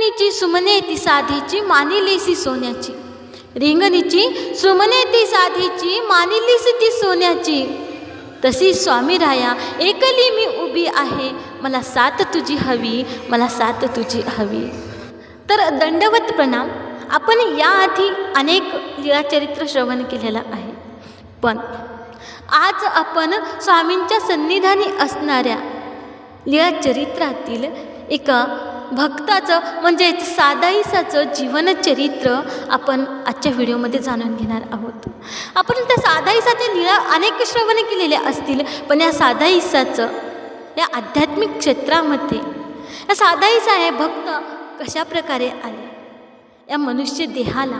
रिंगणीची सुमने ती साधीची मानिलीसी सोन्याची. रिंगणीची सुमने ती साधीची मानिलीसी ती सोन्याची. तशी स्वामी राया एकली मी उभी आहे मला साथ तुझी हवी मला साथ तुझी हवी. तर दंडवत प्रणाम आपण याआधी अनेक लीळाचरित्र श्रवण केलेलं आहे. पण आज आपण स्वामींच्या सन्निधानी असणाऱ्या लीळाचरित्रातील एका भक्ताचं म्हणजेच सादाईसाचं जीवनचरित्र आपण आजच्या व्हिडिओमध्ये जाणून घेणार आहोत. आपण त्या सादाईसाच्या लीळा अनेक श्रवणे केलेल्या असतील पण या सादाईसाचं या आध्यात्मिक क्षेत्रामध्ये या सादाईसा हे भक्त कशा प्रकारे आले? या मनुष्य देहाला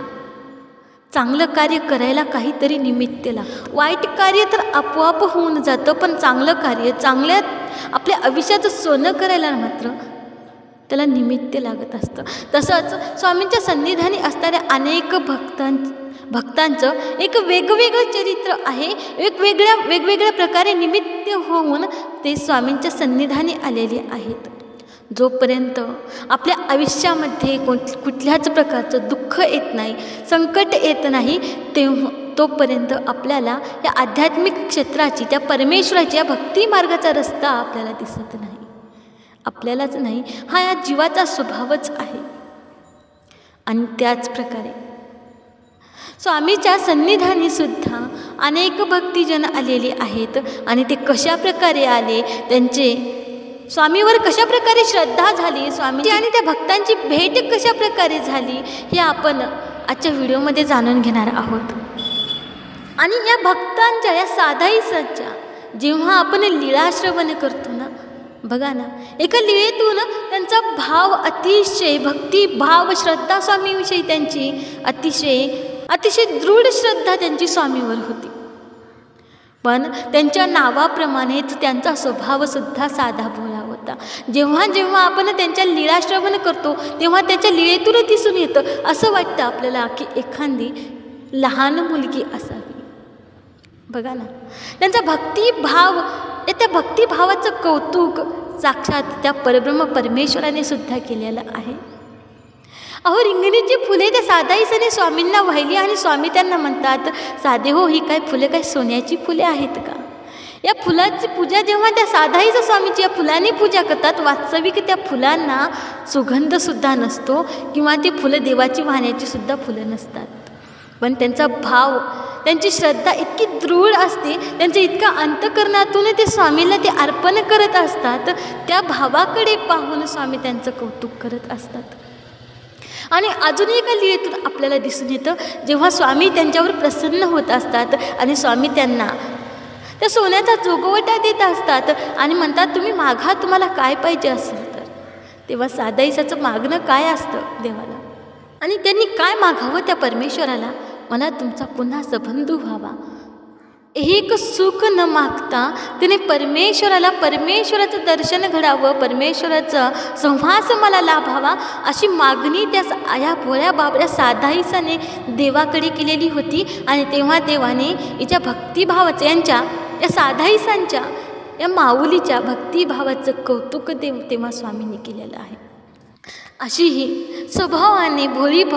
चांगलं कार्य करायला काहीतरी निमित्त वाईट कार्य तर आपोआप होऊन जातं पण चांगलं कार्य चांगल्या आपल्या आयुष्याचं सोनं करायला मात्र त्याला निमित्त लागत असतं. तसंच स्वामींच्या सन्निधानी असणाऱ्या अनेक भक्तां भक्तांचं एक वेगवेगळं चरित्र आहे. वेगवेगळ्या वेगवेगळ्या प्रकारे निमित्त होऊन ते स्वामींच्या सन्निधानी आलेले आहेत. जोपर्यंत आपल्या आयुष्यामध्ये कोण कुठल्याच प्रकारचं दुःख येत नाही संकट येत नाही तेव्हा तोपर्यंत आपल्याला या आध्यात्मिक क्षेत्राची त्या परमेश्वराची या भक्ती मार्गाचा रस्ता आपल्याला दिसत नाही. आपल्यालाच नाही हा या जीवाचा स्वभावच आहे. आणि त्याच प्रकारे स्वामीच्या सन्निधानी सुद्धा अनेक भक्तिजन आलेले आहेत आणि ते कशा प्रकारे आले त्यांचे स्वामीवर कशा प्रकारे श्रद्धा झाली स्वामीची आणि त्या भक्तांची भेट कशा प्रकारे झाली हे आपण आजच्या व्हिडिओमध्ये जाणून घेणार आहोत. आणि या भक्तांच्या या साधाईसाच्या जेव्हा आपण लीळाश्रवण करतो बघा ना एका लीळेतून त्यांचा भाव अतिशय भक्ती भाव श्रद्धा स्वामीविषयी त्यांची अतिशय अतिशय दृढ श्रद्धा त्यांची स्वामीवर होती. पण त्यांच्या नावाप्रमाणेच त्यांचा स्वभावसुद्धा साधा भोळा होता. जेव्हा जेव्हा आपण त्यांच्या लीळाश्रवण करतो तेव्हा त्याच्या लीळेतून दिसून येतं. असं वाटतं आपल्याला की एखादी लहान मुलगी असावी. बघा ना त्यांचा भक्तिभाव त्या भक्तिभावाचं कौतुक साक्षात त्या परब्रह्म परमेश्वराने सुद्धा केलेलं आहे. अहो रिंगणीची फुले त्या साधाईसाने स्वामींना वाहिली आणि स्वामी त्यांना म्हणतात साधे हो ही काय फुले काय सोन्याची फुले आहेत का? या फुलाची पूजा जेव्हा त्या साधाईचा स्वामीची या फुलांनी पूजा करतात वास्तविक त्या फुलांना सुगंधसुद्धा नसतो किंवा ती फुलं देवाची वाहण्याची सुद्धा फुलं नसतात. पण त्यांचा भाव त्यांची श्रद्धा इतकी दृढ असते त्यांच्या इतका अंतकरणातून ते स्वामीला ते अर्पण करत असतात त्या भावाकडे पाहून स्वामी त्यांचं कौतुक करत असतात. आणि अजून एका लिहितून आपल्याला दिसून येतं जेव्हा स्वामी त्यांच्यावर प्रसन्न होत असतात आणि स्वामी त्यांना त्या सोन्याचा जोगवटा देत असतात आणि म्हणतात तुम्ही मागा तुम्हाला काय पाहिजे असेल तर. तेव्हा सादाईसाचं मागणं काय असतं देवाला? आणि त्यांनी काय मागावं त्या परमेश्वराला? मला तुमचा पुन्हा सबंधू व्हावा. एक सुख न मागता त्याने परमेश्वराला परमेश्वराचं दर्शन घडावं परमेश्वराचा संवास मला लाभावा अशी मागणी त्या या भोळ्या बाबऱ्या साधाईसाने देवाकडे केलेली होती. आणि तेव्हा देवाने हिच्या भक्तिभावाचं यांच्या या साधाईसांच्या या माऊलीच्या भक्तिभावाचं कौतुक देव तेव्हा स्वामींनी केलेलं आहे. अशी ही स्वभावाने भोळी भ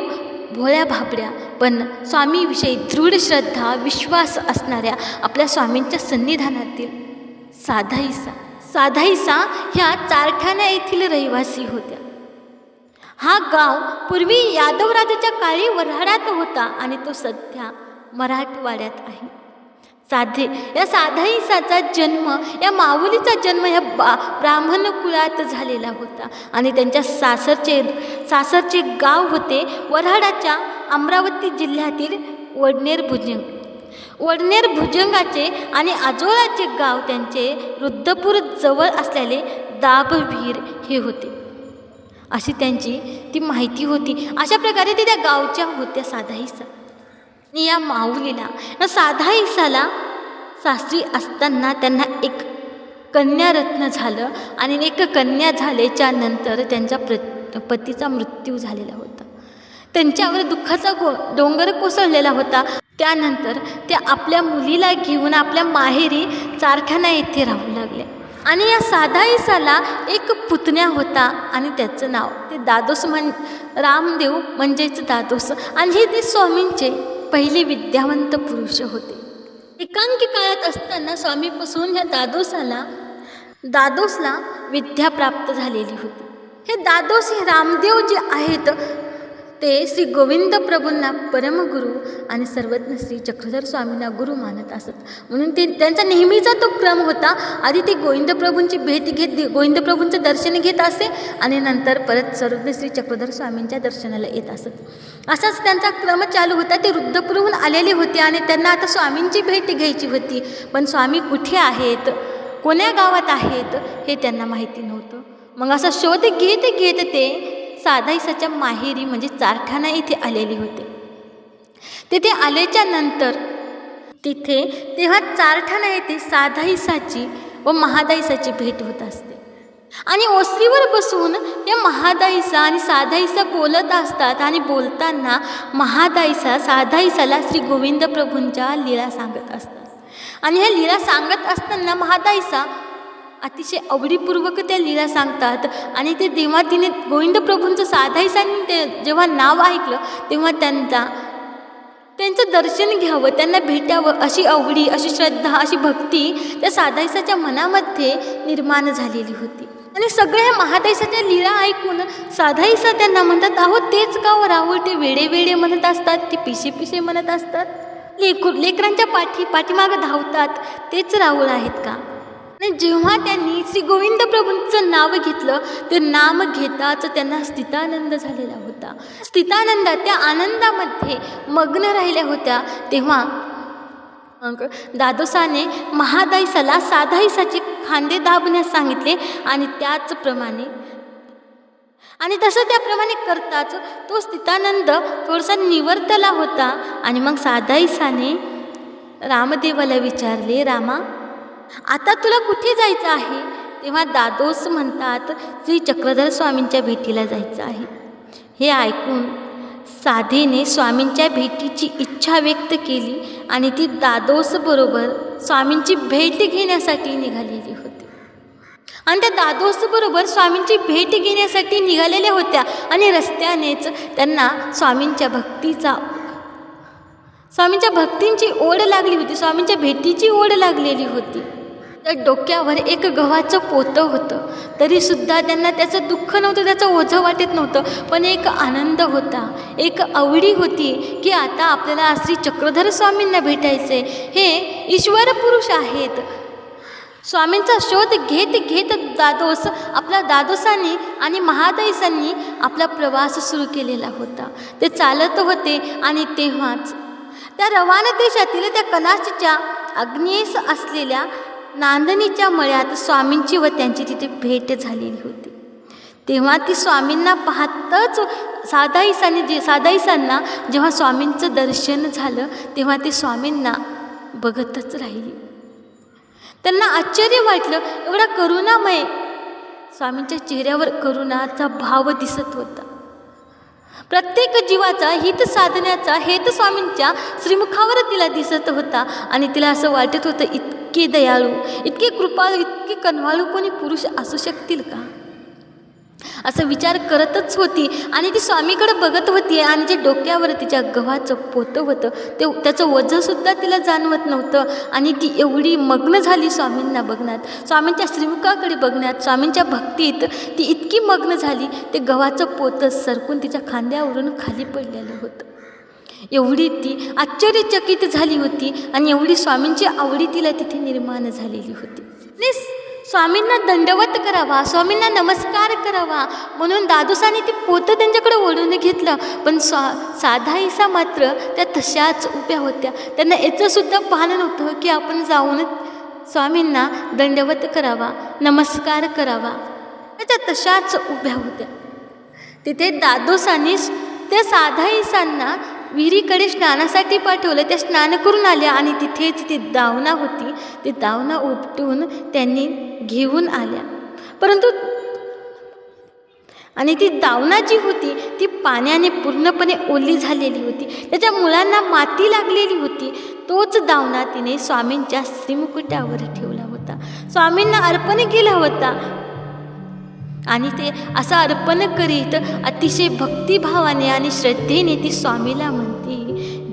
भोळ्या भाबड्या पण स्वामीविषयी दृढ श्रद्धा विश्वास असणाऱ्या आपल्या स्वामींच्या सन्निधानातील साधाईसा. साधाईसा ह्या चारठाण्या येथील रहिवासी होत्या. हा गाव पूर्वी यादवराजाच्या काळी वऱ्हाडात होता आणि तो सध्या मराठवाड्यात आहे. साधे. या साधाईसाचा जन्म या माऊलीचा जन्म या बा ब्राह्मण कुळात झालेला होता. आणि त्यांच्या सासरचे सासरचे गाव होते वऱ्हाडाच्या अमरावती जिल्ह्यातील वडनेर भुजंग. वडनेर भुजंगाचे आणि आजोळाचे गाव त्यांचे रुद्धपूर जवळ असलेले दाभवीर हे होते. अशी त्यांची ती माहिती होती. अशा प्रकारे ते त्या गावच्या होत्या साधाईसा आणि या माऊलीला या साधाईसाला सासरी असताना त्यांना एक कन्यारत्न झालं आणि एक कन्या झाल्याच्यानंतर त्यांच्या प्र पतीचा मृत्यू झालेला होता. त्यांच्यावर दुःखाचा गो डोंगर कोसळलेला होता. त्यानंतर त्या आपल्या मुलीला घेऊन आपल्या माहेरी चारखाना येथे राहू लागले. आणि या साधा इसाला एक पुतण्या होता आणि त्याचं नाव ते दादोस म्हण रामदेव म्हणजेच दादोस. आणि हे ते स्वामींचे पहिले विद्यावंत पुरुष होते. एकांकी काळात असताना स्वामीपासून ह्या दादोसाला दादोसला विद्या प्राप्त झालेली होती. हे दादोस हे रामदेव जे आहेत ते श्री गोविंद प्रभूंना परमगुरू आणि सर्वज्ञ श्री चक्रधर स्वामींना गुरु मानत असत. म्हणून ते त्यांचा नेहमीचा तो क्रम होता. आधी ते गोविंद प्रभूंची भेट घेत गोविंद प्रभूंचं दर्शन घेत असे आणि नंतर परत सर्वज्ञ श्री चक्रधर स्वामींच्या दर्शनाला येत असत. असाच त्यांचा क्रम चालू होता. ते रुद्रपूरहून आलेले होते आणि त्यांना आता स्वामींची भेट घ्यायची होती. पण स्वामी कुठे आहेत? कोण्या गावात आहेत? हे त्यांना माहिती नव्हतं. मग असा शोध घेत घेत ते साधाईसाच्या माहेरी म्हणजे चारठाणा इथे आलेले होते. तिथे आल्याच्यानंतर तिथे तेव्हा चारठाणा येथे साधाईसाची व महादाईसाची भेट होत असते. आणि ओसरीवर बसून या महादाईसा आणि साधाईसा बोलत असतात आणि बोलताना महादाईसा साधाईसाला श्री गोविंद प्रभूंच्या लीला सांगत असतात. आणि ह्या लीला सांगत असताना महादाईसा अतिशय आवडीपूर्वक त्या लीला सांगतात. आणि ते तेव्हा तिने गोविंद प्रभूंचं साधाईसांनी ते जेव्हा नाव ऐकलं तेव्हा त्यांचा त्यांचं दर्शन घ्यावं त्यांना भेटावं अशी आवडी अशी श्रद्धा अशी भक्ती त्या साधाईसाच्या मनामध्ये निर्माण झालेली होती. आणि सगळ्या महादाईसाच्या लीला ऐकून साधाईसा त्यांना म्हणतात अहो तेच का राहुल ते वेडे वेडे म्हणत असतात ते पिशे पिशे म्हणत असतात. लेकू लेकरांच्या पाठी पाठीमागं धावतात तेच राहुल आहेत का? जेव्हा त्यांनी श्री गोविंद प्रभूंचं नाव घेतलं ते नाम घेताच त्यांना स्थितानंद झालेला होता. स्थितानंदा त्या आनंदामध्ये मग्न राहिल्या होत्या. तेव्हा दादोसाने महादाईसाला साधाईसाचे खांदे दाबण्यास सांगितले आणि त्याचप्रमाणे आणि तसं त्याप्रमाणे करताच तो स्थितानंद थोडासा निवर्तला होता. आणि मग साधाईसाने रामदेवाला विचारले रामा आता तुला कुठे जायचं आहे? तेव्हा दादोस म्हणतात श्री चक्रधर स्वामींच्या भेटीला जायचं आहे. हे ऐकून साधेने स्वामींच्या भेटीची इच्छा व्यक्त केली आणि ती दादोसबरोबर स्वामींची भेट घेण्यासाठी निघालेली होती. आणि त्या दादोसबरोबर स्वामींची भेट घेण्यासाठी निघालेल्या होत्या आणि रस्त्यानेच त्यांना स्वामींच्या भक्तीचा स्वामींच्या भक्तींची ओढ लागली होती स्वामींच्या भेटीची ओढ लागलेली होती. त्या डोक्यावर एक गव्हाचं पोतं होतं. तरीसुद्धा त्यांना त्याचं दुःख नव्हतं त्याचं ओझं वाटत नव्हतं. पण एक आनंद होता एक आवडी होती की आता आपल्याला श्री चक्रधर स्वामींना भेटायचे हे ईश्वर पुरुष आहेत. स्वामींचा शोध घेत घेत दादोस आपल्या दादोसांनी आणि महादैसांनी आपला प्रवास सुरू केलेला होता. ते चालत होते आणि तेव्हाच त्या रवाना देशातील त्या कलाशीच्या अग्नेस असलेल्या नांदणीच्या मळ्यात स्वामींची व त्यांची तिथे भेट झालेली होती. तेव्हा ती स्वामींना पाहतच साधाईसांनी जे साधाईसांना जेव्हा स्वामींचं दर्शन झालं तेव्हा ते स्वामींना बघतच राहिली. त्यांना आश्चर्य वाटलं एवढा करुणामय स्वामींच्या चेहऱ्यावर करुणाचा भाव दिसत होता. प्रत्येक जीवाचा हित साधण्याचा हेत स्वामींच्या श्रीमुखावर तिला दिसत होता आणि तिला असं वाटत होतं इतके दयाळू इतके कृपाळू इतके कनवाळू कोणी पुरुष असू शकतील का? असं विचार करतच होती. आणि ती स्वामीकडे बघत होती आणि जे डोक्यावर तिच्या गव्हाचं पोतं होतं ते त्याचं वजनसुद्धा तिला जाणवत नव्हतं. आणि ती एवढी मग्न झाली स्वामींना बघण्यात. स्वामींच्या श्रीमुखाकडे बघण्यात स्वामींच्या भक्तीत ती इतकी मग्न झाली ते गव्हाचं पोतं सरकून तिच्या खांद्यावरून खाली पडलेलं होतं. एवढी ती आश्चर्यचकित झाली होती आणि एवढी स्वामींची आवडी तिला तिथे निर्माण झालेली होती. स्वामींना दंडवत करावा स्वामींना नमस्कार करावा. म्हणून दादूसाने ती पोतं त्यांच्याकडे ओढून घेतलं. पण स्वा साधा इसा मात्र त्या तशाच उभ्या होत्या. त्यांना याचंसुद्धा पाहणं नव्हतं की आपण जाऊन स्वामींना दंडवत करावा नमस्कार करावा. त्याच्या तशाच उभ्या होत्या. तिथे दादोसाने त्या साधा इसांना विहिरीकडे स्नानासाठी पाठवलं. त्या स्नान करून आल्या आणि तिथेच ती दावना होती. ती दावना उपटून त्यांनी घेऊन आल्या. परंतु आणि ती दावना जी होती ती पाण्याने पूर्णपणे ओली झालेली होती. त्याच्या मुलांना माती लागलेली होती. तोच दावना तिने स्वामींच्या श्रीमुकुटावर ठेवला होता. स्वामींना अर्पण केला होता. आणि ते असं अर्पण करीत अतिशय भक्तिभावाने आणि श्रद्धेने ती स्वामीला म्हणते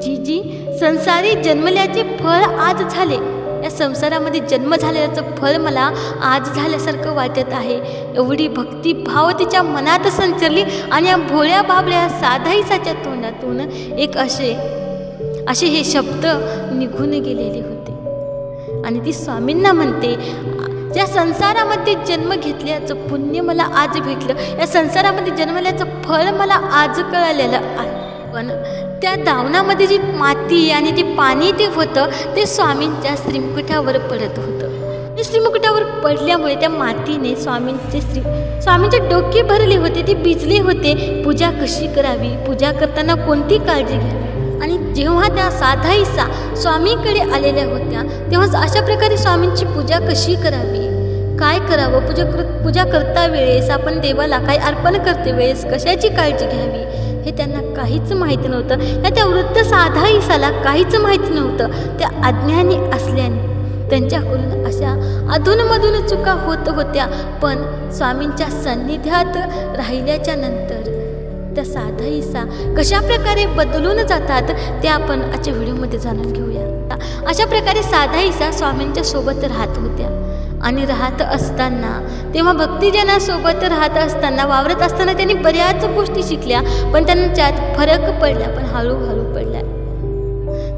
जी जी संसारी जन्मल्याचे फळ आज झाले. या संसारामध्ये जन्म झालेल्याचं फळ मला आज झाल्यासारखं वाटत आहे. एवढी भक्तिभाव तिच्या मनात संचरली आणि या भोळ्या बाबड्या साधाईसाच्या तोंडातून एक असे असे हे शब्द निघून गेलेले होते. आणि ती स्वामींना म्हणते ज्या संसारामध्ये जन्म घेतल्याचं पुण्य मला आज भेटलं या संसारामध्ये जन्मल्याचं फळ मला आज कळालेलं आहे. पण त्या दावणामध्ये जी माती आणि जे पाणी ते होतं ते स्वामींच्या श्रीमुकुटावर पडत होतं. ते श्रीमुकुटावर पडल्यामुळे त्या मातीने स्वामींचे श्री स्वामींचे डोके भरले होते ते भिजले होते. पूजा कशी करावी? पूजा करताना कोणती काळजी घ्यावी? आणि जेव्हा त्या साधाईसा स्वामींकडे आलेल्या होत्या तेव्हाच अशा प्रकारे स्वामींची पूजा कशी करावी? काय करावं? पूजा कर पूजा करता वेळेस आपण देवाला काय अर्पण करते वेळेस कशाची काळजी घ्यावी? हे त्यांना काहीच माहीत नव्हतं. या त्या वृद्ध साधाईसाला काहीच माहीत नव्हतं. त्या अज्ञानी असल्याने त्यांच्याकडून अशा अधूनमधून चुका होत होत्या. पण स्वामींच्या सान्निध्यात राहिल्याच्या नंतर त्या साधाईसा कशा प्रकारे बदलून जातात ते आपण आजच्या व्हिडिओमध्ये जाणून घेऊया. अशा प्रकारे साधाईसा स्वामींच्या सोबत राहत होत्या. आणि राहत असताना तेव्हा भक्तिजनासोबत राहत असताना वावरत असताना त्यांनी बऱ्याच गोष्टी शिकल्या पण त्यांच्यात फरक पडला पण हळूहळू पडला.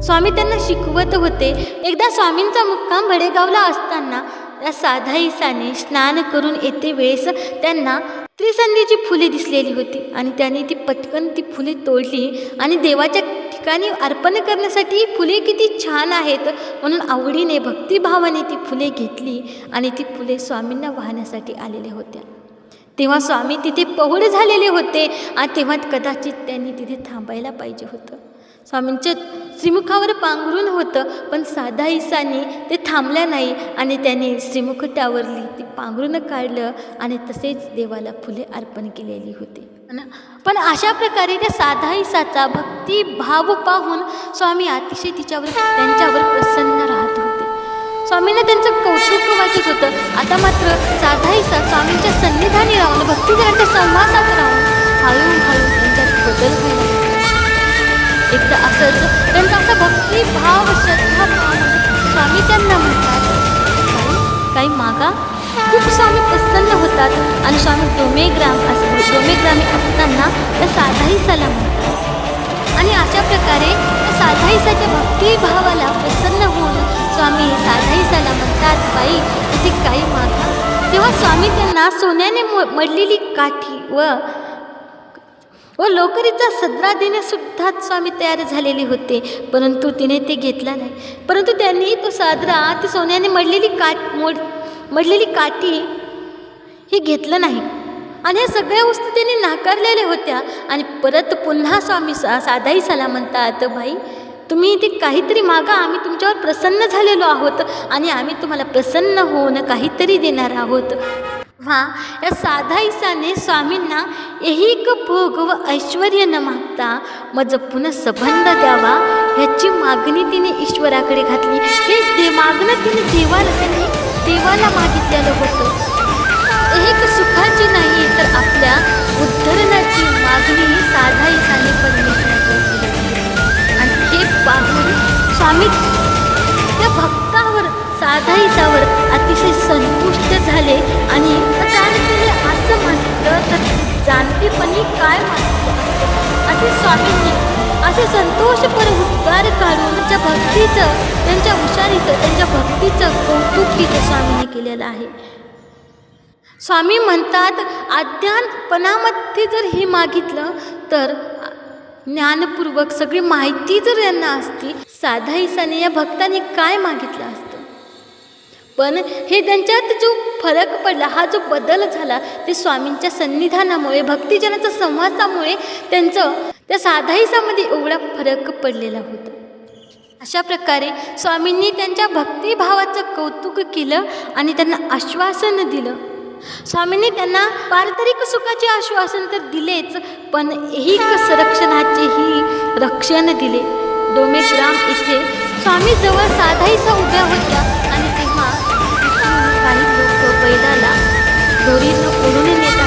स्वामी त्यांना शिकवत होते. एकदा स्वामींचा मुक्काम भडेगावला असताना त्या साधाईसाने स्नान करून येते वेळेस त्यांना त्रिसंधीची फुले दिसलेली होती आणि त्याने ती पटकन ती फुले तोडली आणि देवाच्या ठिकाणी अर्पण करण्यासाठी फुले किती छान आहेत म्हणून आवडीने भक्तिभावाने ती फुले घेतली आणि ती फुले स्वामींना वाहण्यासाठी आलेल्या होत्या. तेव्हा स्वामी तिथे पहुड झालेले होते आणि तेव्हा कदाचित त्यांनी तिथे थांबायला पाहिजे होतं. स्वामींच्या श्रीमुखावर पांघरून होतं पण साधा ईसानी ते थांबल्या नाही आणि त्याने श्रीमुख त्यावरली ती पांघरून काढलं आणि तसेच देवाला फुले अर्पण केलेली होती. पण अशा प्रकारे त्या साधा इसाचा भक्ती भाव पाहून स्वामी अतिशय तिच्यावर त्यांच्यावर प्रसन्न राहत होते. स्वामींना त्यांचं कौतुक वाटत होतं. आता मात्र साधा इसा स्वामींच्या सन्निधानी राहून भक्तिजनांच्या संवासात राहून हळूहळू त्यांच्यात बदल व्हायला एकदा असंच त्यांचा असा भक्तिभाव श्रद्धा स्वामी त्यांना म्हणतात "काही- मागा? खूप स्वामी प्रसन्न होतात आणि स्वामी डोमेग्राम असतो डोमेग्रामी असताना त्या साधाईसाला म्हणतात. आणि अशा प्रकारे त्या साधाईसाच्या भक्तिभावाला प्रसन्न होऊन स्वामी साधाईसाला म्हणतात बाई इथे काही मागा. तेव्हा स्वामी त्यांना सोन्याने म- मडलेली काठी व व लोकरीचा सदरा देण्यासुद्धा स्वामी तयार झालेले होते. परंतु तिने ते घेतला नाही. परंतु त्यांनी तो सादरा ती सोन्याने मडलेली काट मोड मडलेली काठी हे घेतलं नाही. आणि ह्या सगळ्या वस्तू त्यांनी नाकारलेल्या होत्या. आणि परत पुन्हा स्वामी सा साधाईसाला म्हणतात भाई तुम्ही ते काहीतरी मागा. आम्ही तुमच्यावर प्रसन्न झालेलो आहोत. आणि आम्ही तुम्हाला प्रसन्न होऊन काहीतरी देणार आहोत. हा या साधाईसाने स्वामींना एक भोग व ऐश्वर न मागता मज पुन्हा संबंध द्यावा ह्याची मागणी तिने ईश्वराकडे घातली. हे दे मागणं तिने देवाला त्यांनी देवाला मागितलेलं होतं. एक सुखाची नाही तर आपल्या उद्धरणाची मागणी साधाईसाने परमेश्वराकडे आणि हे पाहून स्वामी त्या भक्तावर साधाईसावर अतिशय संतुष्ट झाले. असे संतोषपर उद्गार काढून त्यांच्या भक्तीचं त्यांच्या हुशारीचं त्यांच्या भक्तीचं कौतुक तिथे स्वामींनी केलेलं आहे. स्वामी म्हणतात अज्ञानपणामध्ये जर हे मागितलं तर ज्ञानपूर्वक सगळी माहिती जर यांना असती साधा ईसाने या भक्ताने काय मागितलं असतं? पण हे त्यांच्यात जो फरक पडला हा जो बदल झाला ते स्वामींच्या सन्निधानामुळे भक्तिजनाच्या संवासामुळे त्यांचं त्या साधाईसामध्ये एवढा फरक पडलेला होता. अशा प्रकारे स्वामींनी त्यांच्या भक्तिभावाचं कौतुक केलं आणि त्यांना आश्वासन दिलं. स्वामींनी त्यांना पारतरिक सुखाचे आश्वासन तर दिलेच पण एक संरक्षणाचेही रक्षण दिले. डोमेग्राम इथे स्वामी जवळ साधाईसा उभ्या होत्या आणि तेव्हा काली लोक बैलाला दोरीनं ओढून नेतात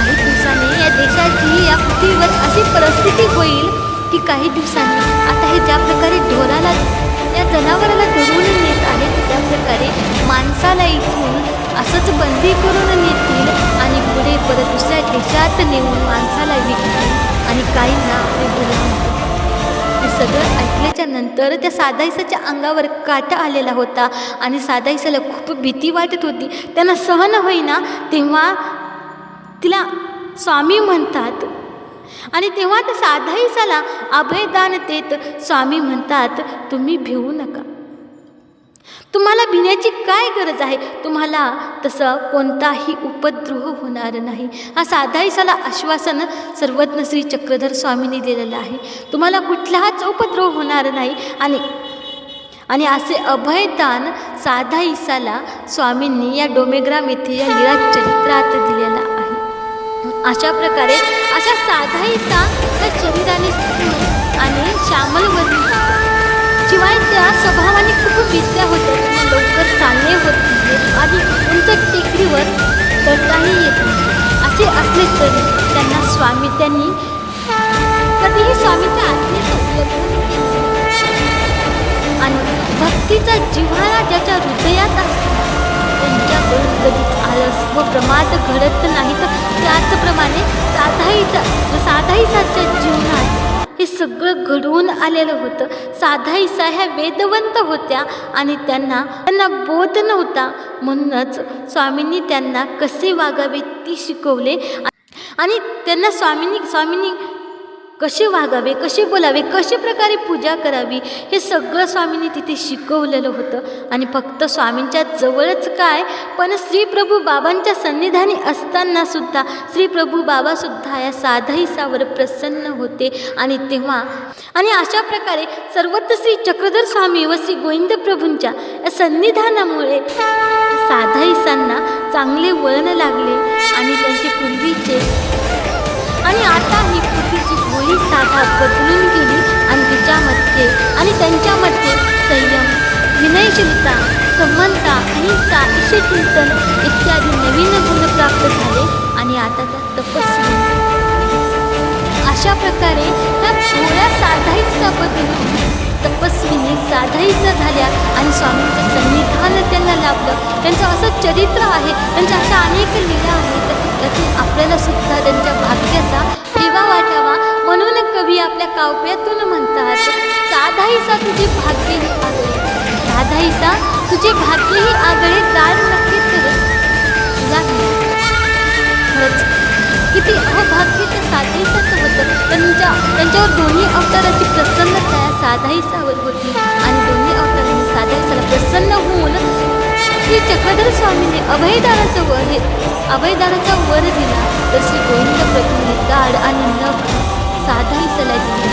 काही दिवसांनी या देशाची या पृथ्वीवर अशी परिस्थिती होईल की काही दिवसांनी आता हे ज्या प्रकारे ढोराला या जनावराला धरून नेत आहेत त्या प्रकारे माणसाला इथून असंच बंदी करून नेतील आणि पुढे परत दुसऱ्या देशात नेऊन माणसाला विकतील आणि काहींना आपले गुलाम हे सगळं ऐकल्याच्या नंतर त्या सादाईसाच्या अंगावर काटा आलेला होता आणि सादाईसाला खूप भीती वाटत होती. त्यांना सहन होईना तेव्हा तिला स्वामी म्हणतात. आणि तेव्हा त्या साधाईसाला अभयदान देत स्वामी म्हणतात तुम्ही भिवू नका. तुम्हाला भिण्याची काय गरज आहे? तुम्हाला तसं कोणताही उपद्रोह होणार नाही. हा साधाईसाला आश्वासन सर्वज्ञ श्री चक्रधर स्वामींनी दिलेलं आहे. तुम्हाला कुठलाच उपद्रोह होणार नाही. आणि आणि असे अभयदान साधा ईसाला स्वामींनी या डोमेग्राम येथे या लीळा चरित्रात दिलेला आहे अशा प्रकारे अशा साधाईचा त्या शरीराने आणि श्यामल होता शिवाय त्या स्वभावाने खूप विद्या होत्या. त्यांना लवकर चालणे होत नाही आणि उंच टेकडीवर चढताही येत असे असले तरी त्यांना स्वामी त्यांनी कधीही स्वामीच्या त्या आणि भक्तीचा जिव्हाळा ज्याच्या हृदयात असतो त्यांच्याकडून कधीच आलं व प्रमाद घडत नाही तर त्याचप्रमाणे साधाईचा साधाईसाच्या जीवनात हे सगळं घडवून आलेलं होतं. साधाईसा ह्या वेदवंत होत्या आणि त्यांना त्यांना बोध नव्हता. म्हणूनच स्वामींनी त्यांना कसे वागावे ती शिकवले. आणि त्यांना स्वामींनी स्वामींनी कसे वागावे कसे बोलावे कशा प्रकारे पूजा करावी हे सगळं स्वामींनी तिथे शिकवलेलं होतं. आणि फक्त स्वामींच्या जवळच काय पण श्रीप्रभू बाबांच्या सन्निधानी असताना सुद्धा बाबासुद्धा या साधाईसावर प्रसन्न होते. आणि तेव्हा आणि अशा प्रकारे सर्वत्र श्री चक्रधर स्वामी व श्री गोविंद प्रभूंच्या या सन्निधानामुळे साधाईसांना चांगले वळण लागले आणि त्यांचे पूर्वीचे आणि आता ही पृथ्वीची भोळी साधा बदलून गेली आणि तिच्यामध्ये आणि त्यांच्यामध्ये संयम विनयशीलता समानता अहिंसा ईशचिंतन इत्यादी नवीन गुण प्राप्त झाले आणि आता त्या तपस्वी. अशा प्रकारे त्या थोड्या साधाईचा बदलून तपस्वीने साधाईचा झाल्या आणि स्वामींचं संविधान त्यांना लाभलं. त्यांचं असं चरित्र आहे त्यांच्या अशा अनेक लीला आहेत त्यातून आपल्याला सुद्धा त्यांच्या भाग्याचा ठेवा वाट म्हणून कवी आपल्या काव्यातून म्हणतात साधाईसा तुझे भाग्य ही आगळे साधाईसा तुझे भाग्य ही आगळे दार नक्कीच खरंच किती अभाग्य तर साधाईसाचं होतं. त्यांच्या त्यांच्यावर दोन्ही अवताराची प्रसन्नता या साधाईसावर होती. आणि दोन्ही अवतारांनी साधाईसाला प्रसन्न होऊन श्री चक्रधर स्वामीने अभयदानाचं वर हे अभयदानाचा वर दिला. तर श्री गोविंद प्रभूने दाड आणि साधाही साधाईसाला दिली.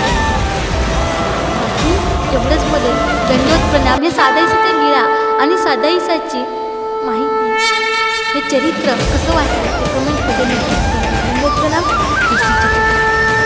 बाकी एवढंच बदल दंडवत प्रणाम हे साधाईसाची लीळा आणि साधाईसाची माहिती. हे चरित्र कसं वाटलं ते कमेंट करून करा. प्रणाम.